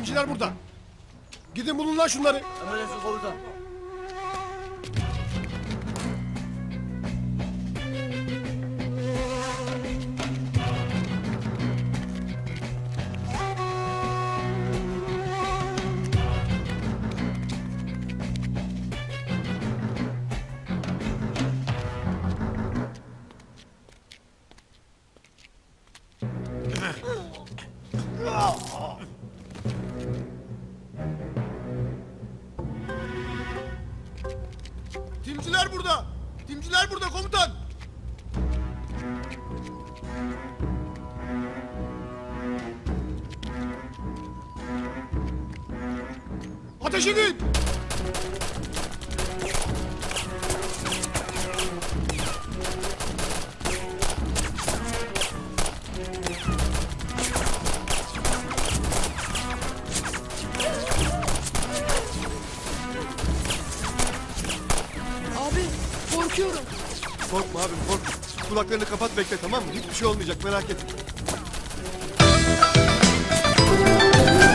Demek ki timciler burada. Gidin bulun lan şunları. Emredersiniz komutan. Timciler burada. Timciler burada komutan. Ateş edin. Korkma abim korkma. Kulaklarını kapat bekle tamam mı? Hiçbir şey olmayacak merak etme.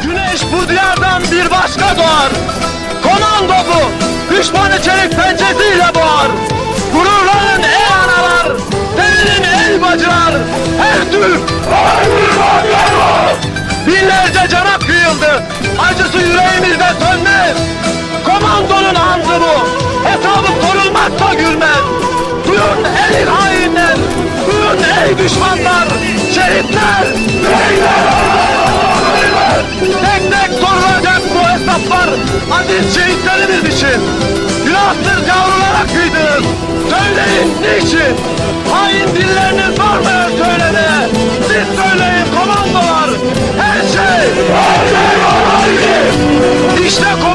Güneş bu diyardan bir başka doğar. Komando bu. Düşmanı çelik pençesiyle boğar. Gururların ey analar. Devirin ey bacılar. Her Türk. Binlerce cana kıyıldı. Acısı yüreğimizde sönmez. Komandonun andı bu. Hesabı sorulmazsa gülmez. Duyun ey hainler. Duyun ey düşmanlar. Şehitler. Tek tek sorulacak bu hesaplar aziz şehitlerimiz için. Günahsız yavrulara kıydınız. Söyleyin niçin? Hain dilleriniz var mı söylemeye? Siz söyleyin komandolar. Her şey. Her şey İşte komandolar.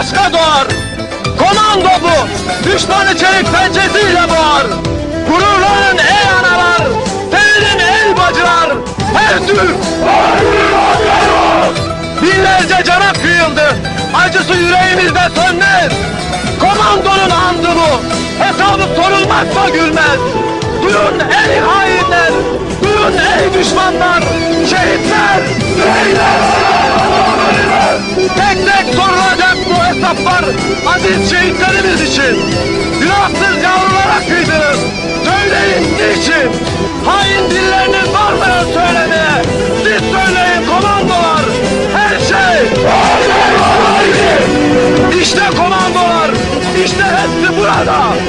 başka doğar. Komando bu. Düşmanı çelik pençesiyle boğar. Gururların ey analar. Devirin ey bacılar. Her Türk. Binlerce cana kıyıldı. Acısı yüreğimizde sönmez. Komandonun andı bu. Hesabı sorulmazsa gülmez. Duyun ey hainler. Duyun ey düşmanlar. Şehitler. Tek tek sorulacak hesaplar aziz şehitlerimiz için. Günahsız yavrulara kıydınız. Söyleyin niçin? Hain dilleriniz var mı söylemeye? Siz söyleyin komandolar. Her şey. İşte komandolar. İşte hepsi burada.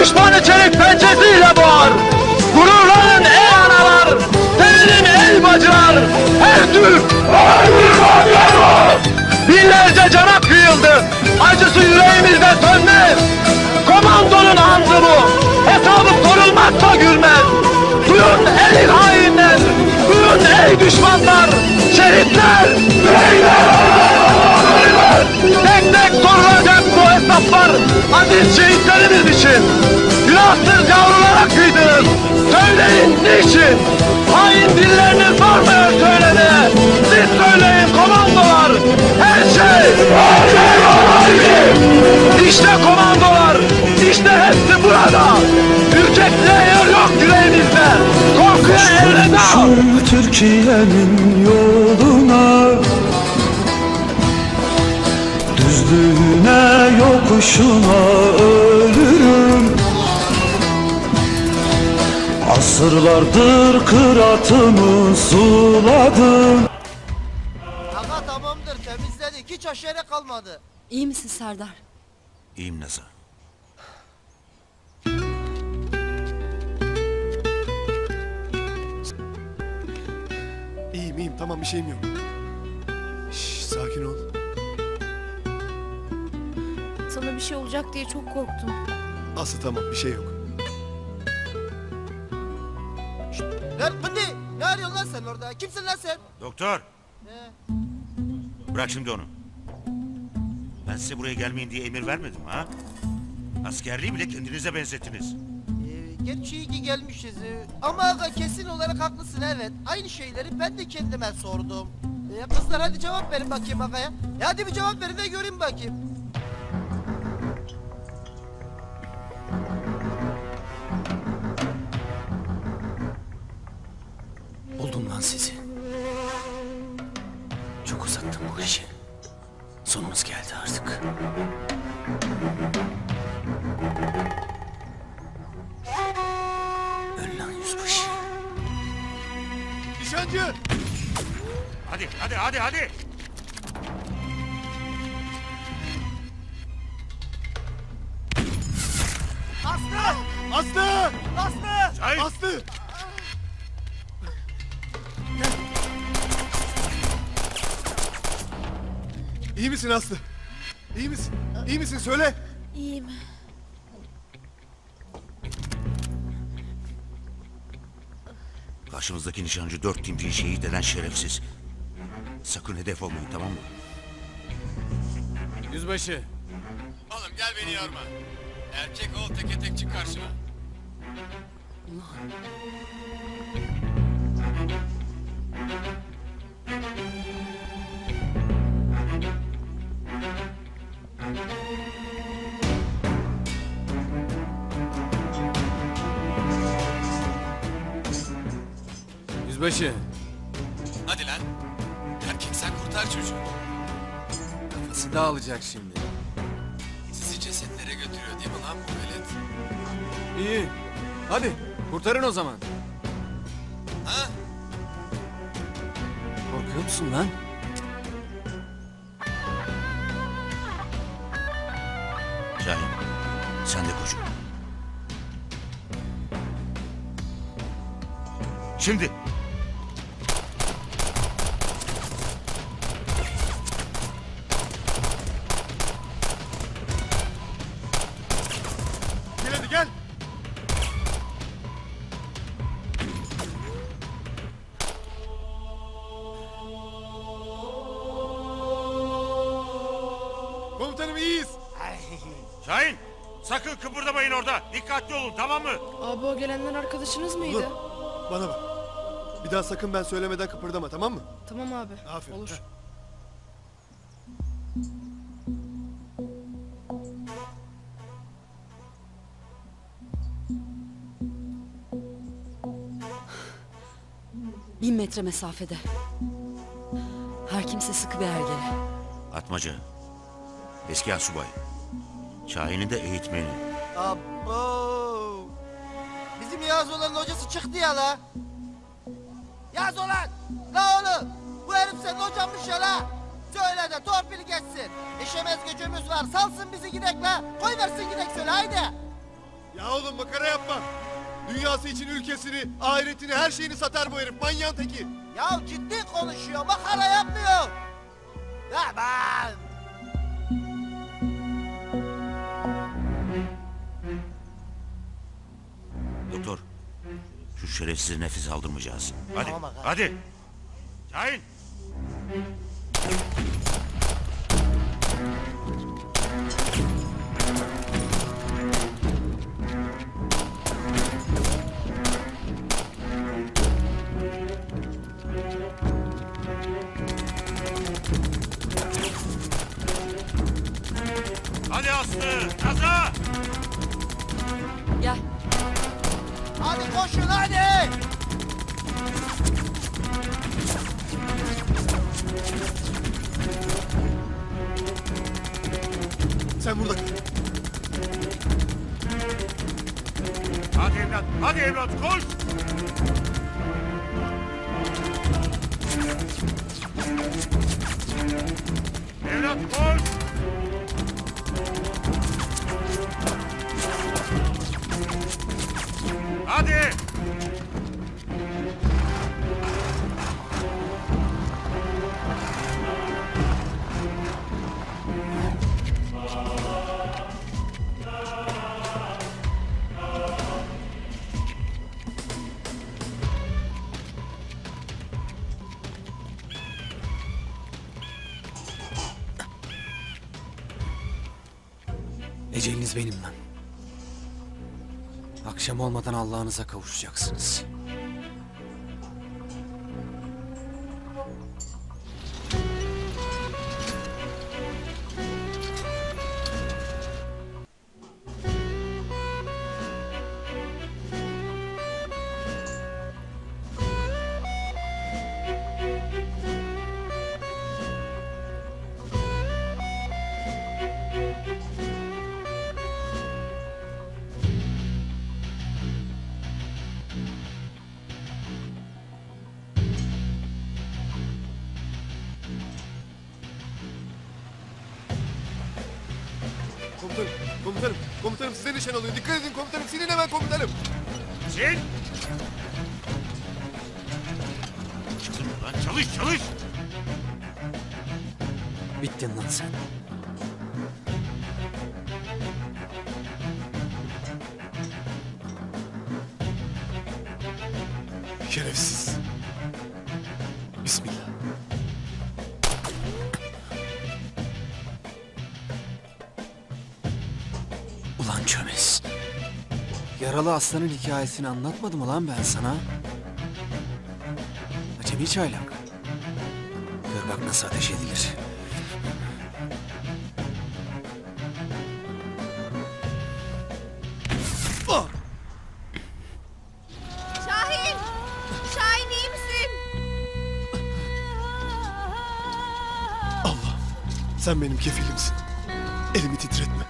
Düşmanı çelik pençesiyle boğar. Gururların ey analar. Devirin ey bacılar. Her Türk. Binlerce cana kıyıldı. Acısı yüreğimizde sönmez. Komandonun andı bu. Hesabı sorulmazsa gülmez. Duyun ey hainler. Duyun ey düşmanlar. Şehitler. Tek tek sorulacak bu hesaplar aziz şehitlerimiz için. Türkiye'nin yoluna Düzlüğüne yokuşuna ölürüm Asırlardır kıratımı suladım Aga tamamdır temizledik hiç aşere kalmadı. İyi misin Serdar? İyiyim Nazan. Tamam bir şeyim yok. Şş, sakin ol. Sana bir şey olacak diye çok korktum. Aslı tamam bir şey yok. Lan Bındi ne arıyorsun lan sen orada? Kimsin lan sen? Doktor Ee, bırak şimdi onu. Ben size buraya gelmeyin diye emir vermedim ha? Askerliği bile kendinize benzettiniz. Gerçi iyi ki gelmişiz. e, ama aga kesin olarak haklısın evet. Aynı şeyleri ben de kendime sordum. E, kızlar hadi cevap verin bakayım agaya. Ya hadi bir cevap verin de göreyim bakayım. Buldum lan sizi. Çok uzattım bu işi. Sonumuz geldi artık. Nişancı! Hadi hadi hadi hadi. Aslı! Aslı! Aslı! Şahin! Aslı! İyi misin Aslı? İyi misin? İyi misin söyle. İyiyim. Karşımızdaki nişancı dört timpiyi şehit eden şerefsiz. Sakın hedef olmayın tamam mı? Yüzbaşı. Oğlum gel beni yorma. Erkek ol teke tek çık karşıma. Yüzbaşı. Hadi lan. Erkek sen kurtar çocuğu. Kafası dağılacak şimdi. Sizi cesetlere götürüyor değil mi lan bu velet? İyi. Hadi kurtarın o zaman. Ha? Korkuyor musun lan? Şahin sen de koş. Şimdi. Dikkatli olun tamam mı? Abi o gelenler arkadaşınız mıydı? Dur. Bana bak. Bir daha sakın ben söylemeden kıpırdama tamam mı? Tamam abi. Aferin. Olur. Heh. Bin metre mesafede. Her kimse sıkı bir ergele. Atmaca. Eski asubay. Şahin'in de eğitmeni. Abo! Bizim Yağız hocası çıktı ya la. Yağız olan! La oğlum! Bu herif senin hocanmış ya la! Söyle de torpil geçsin. İşemez gücümüz var. Salsın bizi gidek la. Koy versin gidek söyle haydi. Ya oğlum makara yapma. Dünyası için ülkesini, ahiretini, her şeyini satar bu herif. Manyağın teki. Ya ciddi konuşuyor. Makara yapmıyor. Ya Şu şerefsize nefes aldırmayacağız. Hadi. Tamam aga. hadi. Şahin. Hadi Aslı, kaza! Gel. Hadi koşun hadi. Hadi evlat, hadi evlat koş! Evlat koş! Hadi! Eceliniz benim lan. Akşam olmadan Allah'ınıza kavuşacaksınız. Komutanım, komutanım, size nişan alıyor. Dikkat edin komutanım, sinin hemen komutanım. Sil! Çalış lan çalış çalış! Bittin lan sen. Şerefsiz. Yaralı aslanın hikayesini anlatmadım ulan ben sana. Acemi çaylak. Gör bak nasıl ateş edilir. Şahin! Şahin iyi misin? Allah, sen benim kefilimsin. Elimi titretme.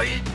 Why?